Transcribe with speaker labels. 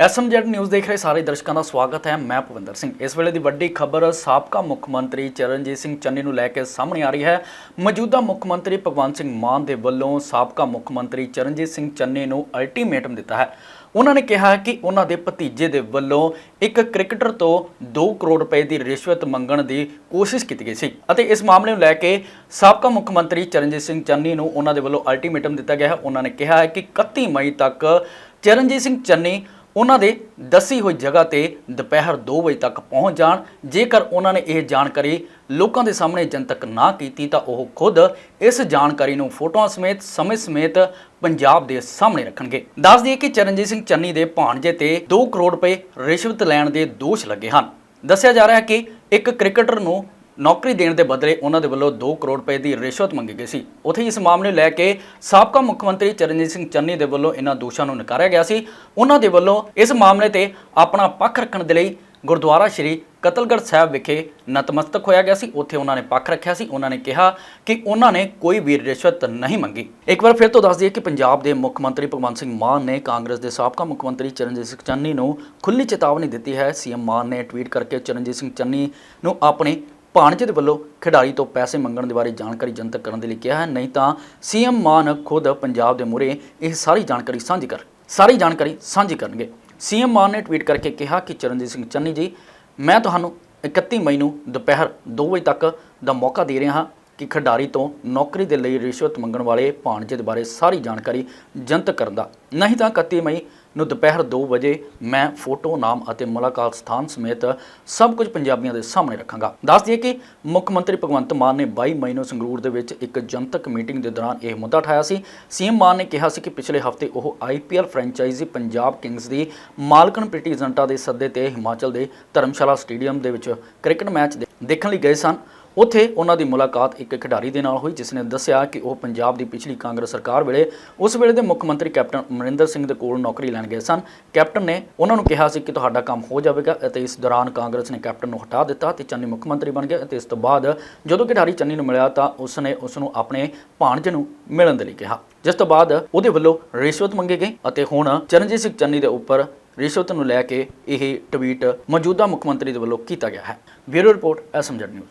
Speaker 1: SMZ news ਦੇਖ ਰਹੇ ਸਾਰੇ ਦਰਸ਼ਕਾਂ ਦਾ ਸਵਾਗਤ ਹੈ। ਮੈਂ ਭਵਿੰਦਰ ਸਿੰਘ। ਇਸ ਵੇਲੇ ਦੀ ਵੱਡੀ ਖਬਰ ਸਾਬਕਾ ਮੁੱਖ ਮੰਤਰੀ ਚਰਨਜੀਤ ਸਿੰਘ ਚੰਨੀ ਨੂੰ ਲੈ ਕੇ ਸਾਹਮਣੇ ਆ ਰਹੀ ਹੈ। ਮੌਜੂਦਾ ਮੁੱਖ ਮੰਤਰੀ ਭਗਵੰਤ ਸਿੰਘ ਮਾਨ ਦੇ ਵੱਲੋਂ ਸਾਬਕਾ ਮੁੱਖ ਮੰਤਰੀ ਚਰਨਜੀਤ ਸਿੰਘ ਚੰਨੀ ਨੂੰ ਅਲਟੀਮੇਟਮ ਦਿੱਤਾ ਹੈ। ਉਹਨਾਂ ਨੇ ਕਿਹਾ ਕਿ ਉਹਨਾਂ ਦੇ ਭਤੀਜੇ ਦੇ ਵੱਲੋਂ ਇੱਕ ਕ੍ਰਿਕਟਰ ਤੋਂ 2 ਕਰੋੜ ਰੁਪਏ ਦੀ ਰਿਸ਼ਵਤ ਮੰਗਣ ਦੀ ਕੋਸ਼ਿਸ਼ ਕੀਤੀ ਗਈ ਸੀ। ਅਤੇ ਇਸ ਮਾਮਲੇ ਨੂੰ ਲੈ ਕੇ ਸਾਬਕਾ ਮੁੱਖ ਮੰਤਰੀ ਚਰਨਜੀਤ ਸਿੰਘ ਚੰਨੀ ਨੂੰ ਉਹਨਾਂ ਦੇ ਵੱਲੋਂ ਅਲਟੀਮੇਟਮ ਦਿੱਤਾ ਗਿਆ ਹੈ। ਉਹਨਾਂ ਨੇ ਕਿਹਾ ਹੈ ਕਿ 31 ਮਈ ਤੱਕ ਚਰਨਜੀਤ ਸਿੰਘ ਚੰਨੀ ਉਹਨਾਂ ਦੇ ਦੱਸੀ ਹੋਈ ਜਗ੍ਹਾ ਤੇ ਦੁਪਹਿਰ 2 ਵਜੇ ਤੱਕ ਪਹੁੰਚ ਜਾਣ। ਜੇਕਰ ਉਹਨਾਂ ਨੇ ਇਹ ਜਾਣਕਾਰੀ ਲੋਕਾਂ ਦੇ ਸਾਹਮਣੇ ਜਨਤਕ ਨਾ ਕੀਤੀ, ਤਾਂ ਉਹ ਖੁਦ ਇਸ ਜਾਣਕਾਰੀ ਨੂੰ ਫੋਟੋਆਂ ਸਮੇਤ, ਸਮੇਂ ਸਮੇਤ ਪੰਜਾਬ ਦੇ ਸਾਹਮਣੇ ਰੱਖਣਗੇ। ਦੱਸ ਦਈਏ ਕਿ ਚਰਨਜੀਤ ਸਿੰਘ ਚੰਨੀ ਦੇ ਭਾਣਜੇ ਤੇ 2 ਕਰੋੜ ਰੁਪਏ ਰਿਸ਼ਵਤ ਲੈਣ ਦੇ ਦੋਸ਼ ਲੱਗੇ ਹਨ। ਦੱਸਿਆ ਜਾ ਰਿਹਾ ਹੈ ਕਿ ਇੱਕ ਕ੍ਰਿਕਟਰ ਨੂੰ ਨੌਕਰੀ ਦੇਣ ਦੇ ਬਦਲੇ ਉਹਨਾਂ ਦੇ ਵੱਲੋਂ 2 ਕਰੋੜ ਰੁਪਏ ਦੀ ਰਿਸ਼ਵਤ ਮੰਗੀ ਗਈ ਸੀ। ਉੱਥੇ ਇਸ ਮਾਮਲੇ ਨੂੰ ਲੈ ਕੇ ਸਾਬਕਾ ਮੁੱਖ ਮੰਤਰੀ ਚਰਨਜੀਤ ਸਿੰਘ ਚੰਨੀ ਦੇ ਵੱਲੋਂ ਇਹਨਾਂ ਦੋਸ਼ਾਂ ਨੂੰ ਨਕਾਰਿਆ ਗਿਆ ਸੀ। ਉਹਨਾਂ ਦੇ ਵੱਲੋਂ ਇਸ ਮਾਮਲੇ ਤੇ ਆਪਣਾ ਪੱਖ ਰੱਖਣ ਦੇ ਲਈ ਗੁਰਦੁਆਰਾ ਸ਼੍ਰੀ ਕਤਲਗੜ੍ਹ ਸਾਹਿਬ ਵਿਖੇ ਨਤਮਸਤਕ ਹੋਇਆ ਗਿਆ ਸੀ। ਉੱਥੇ ਉਹਨਾਂ ਨੇ ਪੱਖ ਰੱਖਿਆ ਸੀ। ਉਹਨਾਂ ਨੇ ਕਿਹਾ ਕਿ ਉਹਨਾਂ ਨੇ ਕੋਈ ਵੀ ਰਿਸ਼ਵਤ ਨਹੀਂ ਮੰਗੀ। ਇੱਕ ਵਾਰ ਫਿਰ ਤੋਂ ਦੱਸ ਦਈਏ ਕਿ ਪੰਜਾਬ ਦੇ ਮੁੱਖ ਮੰਤਰੀ ਭਗਵੰਤ ਸਿੰਘ ਮਾਨ ਨੇ ਕਾਂਗਰਸ ਦੇ ਸਾਬਕਾ ਮੁੱਖ ਮੰਤਰੀ ਚਰਨਜੀਤ ਸਿੰਘ ਚੰਨੀ ਨੂੰ ਖੁੱਲੀ ਚੇਤਾਵਨੀ ਦਿੱਤੀ ਹੈ। ਸੀਐਮ ਮਾਨ ਨੇ ਟਵੀਟ ਕਰਕੇ ਚਰਨਜੀਤ ਸਿੰਘ ਚੰਨੀ ਨੂੰ ਆਪਣੇ ਭਾਣਜੇ ਦੇ ਵੱਲੋਂ ਖਿਡਾਰੀ ਤੋਂ ਪੈਸੇ ਮੰਗਣ ਦੇ ਬਾਰੇ ਜਾਣਕਾਰੀ ਜਨਤਕ ਕਰਨ ਦੇ ਲਈ ਕਿਹਾ ਹੈ। ਨਹੀਂ ਤਾਂ ਸੀਐਮ ਮਾਨ ਖੁਦ ਪੰਜਾਬ ਦੇ ਮੂਹਰੇ ਇਹ ਸਾਰੀ ਜਾਣਕਾਰੀ ਸਾਂਝੀ ਕਰ, ਸਾਰੀ ਜਾਣਕਾਰੀ ਸਾਂਝੀ ਕਰਨਗੇ। ਸੀਐਮ ਮਾਨ ਨੇ ਟਵੀਟ ਕਰਕੇ ਕਿਹਾ ਕਿ ਚਰਨਜੀਤ ਸਿੰਘ ਚੰਨੀ ਜੀ, ਮੈਂ ਤੁਹਾਨੂੰ 31 ਮਈ ਨੂੰ ਦੁਪਹਿਰ 2 ਵਜੇ ਤੱਕ ਦਾ ਮੌਕਾ ਦੇ ਰਿਹਾ ਹਾਂ ਕਿ ਖਿਡਾਰੀ ਤੋਂ ਨੌਕਰੀ ਦੇ ਲਈ ਰਿਸ਼ਵਤ ਮੰਗਣ ਵਾਲੇ ਭਾਣਜੇ ਦੇ ਬਾਰੇ ਸਾਰੀ ਜਾਣਕਾਰੀ ਜਨਤਕ ਕਰਨ ਦਾ। ਨਹੀਂ ਤਾਂ 31 ਮਈ ਨੂੰ ਦੁਪਹਿਰ 2 ਵਜੇ ਮੈਂ ਫੋਟੋ, ਨਾਮ ਅਤੇ ਮੁਲਾਕਾਤ ਸਥਾਨ ਸਮੇਤ ਸਭ ਕੁਝ ਪੰਜਾਬੀਆਂ ਦੇ ਸਾਹਮਣੇ ਰੱਖਾਂਗਾ। ਦੱਸ ਦਈਏ ਕਿ ਮੁੱਖ ਮੰਤਰੀ ਭਗਵੰਤ ਮਾਨ ਨੇ 22 ਮਈ ਨੂੰ ਸੰਗਰੂਰ ਦੇ ਵਿੱਚ ਇੱਕ ਜਨਤਕ ਮੀਟਿੰਗ ਦੇ ਦੌਰਾਨ ਇਹ ਮੁੱਦਾ ਉਠਾਇਆ ਸੀ। ਸੀਐਮ ਮਾਨ ਨੇ ਕਿਹਾ ਸੀ ਕਿ ਪਿਛਲੇ ਹਫ਼ਤੇ ਉਹ ਆਈਪੀਐਲ ਫਰੈਂਚਾਈਜ਼ੀ ਪੰਜਾਬ ਕਿੰਗਸ ਦੀ ਮਾਲਕਨ ਪ੍ਰੀਤੀ ਜ਼ੰਟਾ ਦੇ ਸੱਦੇ ਤੇ ਹਿਮਾਚਲ ਦੇ ਧਰਮਸ਼ਾਲਾ ਸਟੇਡੀਅਮ ਦੇ ਵਿੱਚ ਕ੍ਰਿਕਟ ਮੈਚ ਦੇ- ਦੇਖਣ ਲਈ ਗਏ ਸਨ। ਉੱਥੇ ਉਹਨਾਂ ਦੀ ਮੁਲਾਕਾਤ ਇੱਕ ਖਿਡਾਰੀ ਦੇ ਨਾਲ ਹੋਈ, ਜਿਸ ਨੇ ਦੱਸਿਆ ਕਿ ਉਹ ਪੰਜਾਬ ਦੀ ਪਿਛਲੀ ਕਾਂਗਰਸ ਸਰਕਾਰ ਵੇਲੇ ਉਸ ਵੇਲੇ ਦੇ ਮੁੱਖ ਮੰਤਰੀ ਕੈਪਟਨ ਅਮਰਿੰਦਰ ਸਿੰਘ ਦੇ ਕੋਲ ਨੌਕਰੀ ਲੈਣ ਗਏ ਸਨ। ਕੈਪਟਨ ਨੇ ਉਹਨਾਂ ਨੂੰ ਕਿਹਾ ਸੀ ਕਿ ਤੁਹਾਡਾ ਕੰਮ ਹੋ ਜਾਵੇਗਾ ਅਤੇ ਇਸ ਦੌਰਾਨ ਕਾਂਗਰਸ ਨੇ ਕੈਪਟਨ ਨੂੰ ਹਟਾ ਦਿੱਤਾ ਤੇ ਚੰਨੀ ਮੁੱਖ ਮੰਤਰੀ ਬਣ ਗਿਆ ਅਤੇ ਇਸ ਤੋਂ ਬਾਅਦ ਜਦੋਂ ਖਿਡਾਰੀ ਚੰਨੀ ਨੂੰ ਮਿਲਿਆ ਤਾਂ ਉਸ ਨੇ ਉਸ ਨੂੰ ਆਪਣੇ ਭਾਣਜੇ ਨੂੰ ਮਿਲਣ ਦੇ ਲਈ ਕਿਹਾ। ਜਿਸ ਤੋਂ ਬਾਅਦ ਉਹਦੇ ਵੱਲੋਂ ਰਿਸ਼ਵਤ ਮੰਗੀ ਗਈ ਅਤੇ ਹੁਣ ਚਰਨਜੀਤ ਸਿੰਘ ਚੰਨੀ ਦੇ ਉੱਪਰ ਰਿਸ਼ਵਤ ਨੂੰ ਲੈ ਕੇ ਇਹ ਟਵੀਟ ਮੌਜੂਦਾ ਮੁੱਖ ਮੰਤਰੀ ਦੇ ਵੱਲੋਂ ਕੀਤਾ ਗਿਆ ਹੈ। Bureau report SMZ news.